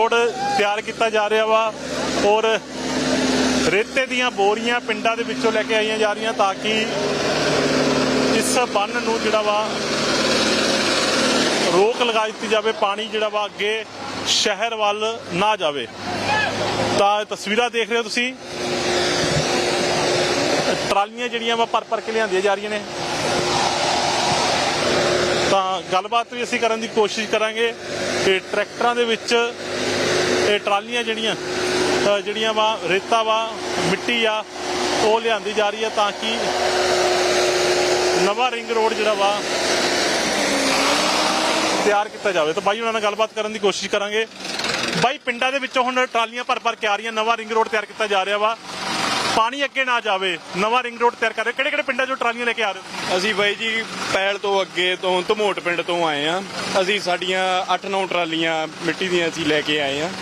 Road ਤਿਆਰ ਕੀਤਾ ਜਾ ਰਿਹਾ ਵਾ ਔਰ ਰੇਤੇ ਦੀਆਂ ਬੋਰੀਆਂ ਪਿੰਡਾਂ ਦੇ ਵਿੱਚੋਂ ਲੈ ਕੇ ਆਈਆਂ ਜਾ ਰਹੀਆਂ ਤਾਂ ਕਿ ਇਸ ਬੰਨ ਨੂੰ ਜਿਹੜਾ ਵਾ ਰੋਕ ਲਗਾ ਦਿੱਤੀ ਜਾਵੇ, ਪਾਣੀ ਜਿਹੜਾ ਵਾ ਅੱਗੇ ਸ਼ਹਿਰ ਵੱਲ ਨਾ ਜਾਵੇ। ਤਾਂ ਤਸਵੀਰਾਂ ਦੇਖ ਰਹੇ ਹੋ ਤੁਸੀਂ। ਟਰਾਲੀਆਂ ਜਿਹੜੀਆਂ ਵਾ ਭਰ ਭਰ ਕੇ ਲਿਆਂਦੀਆਂ ਜਾ ਰਹੀਆਂ ਨੇ। ਤਾਂ ਗੱਲਬਾਤ ਵੀ ਅਸੀਂ ਕਰਨ ਦੀ ਕੋਸ਼ਿਸ਼ ਕਰਾਂਗੇ ਕਿ ਟਰੈਕਟਰਾਂ ਦੇ ਵਿੱਚ ਇਹ ਟਰਾਲੀਆਂ ਜਿਹੜੀਆਂ ਜਿਹੜੀਆਂ ਵਾ, ਰੇਤਾ ਵਾ, ਮਿੱਟੀ ਆ, ਉਹ ਲਿਆਂਦੀ ਜਾ ਰਹੀ ਹੈ ਤਾਂ ਕਿ ਨਵਾਂ ਰਿੰਗ ਰੋਡ ਜਿਹੜਾ ਵਾ ਤਿਆਰ ਕੀਤਾ ਜਾਵੇ। ਤਾਂ ਬਾਈ ਉਹਨਾਂ ਨਾਲ ਗੱਲਬਾਤ ਕਰਨ ਦੀ ਕੋਸ਼ਿਸ਼ ਕਰਾਂਗੇ। ਬਾਈ, ਪਿੰਡਾਂ ਦੇ ਵਿੱਚੋਂ ਹੁਣ ਟਰਾਲੀਆਂ ਭਰ ਭਰ ਕੇ ਆ ਰਹੀਆਂ, ਨਵਾਂ ਰਿੰਗ ਰੋਡ ਤਿਆਰ ਕੀਤਾ ਜਾ ਰਿਹਾ ਵਾ। ਪਾਣੀ ਅੱਗੇ ਨਾ ਜਾਵੇ, ਨਵਾਂ ਰਿੰਗ ਰੋਡ ਤਿਆਰ ਕਰ ਰਹੇ ਕਿਹੜੇ ਕਿਹੜੇ ਪਿੰਡਾਂ 'ਚੋਂ ਟਰਾਲੀਆਂ ਲੈ ਕੇ ਆ ਰਹੇ ਅਸੀਂ ਬਾਈ ਜੀ, ਪੈਲ ਤੋਂ ਅੱਗੇ ਤੋਂ, ਧਮੋਟ ਪਿੰਡ ਤੋਂ ਆਏ ਆ ਅਸੀਂ ਸਾਡੀਆਂ 8-9 ਟਰਾਲੀਆਂ ਮਿੱਟੀ ਦੀਆਂ ਅਸੀਂ ਲੈ ਕੇ ਆਏ ਆ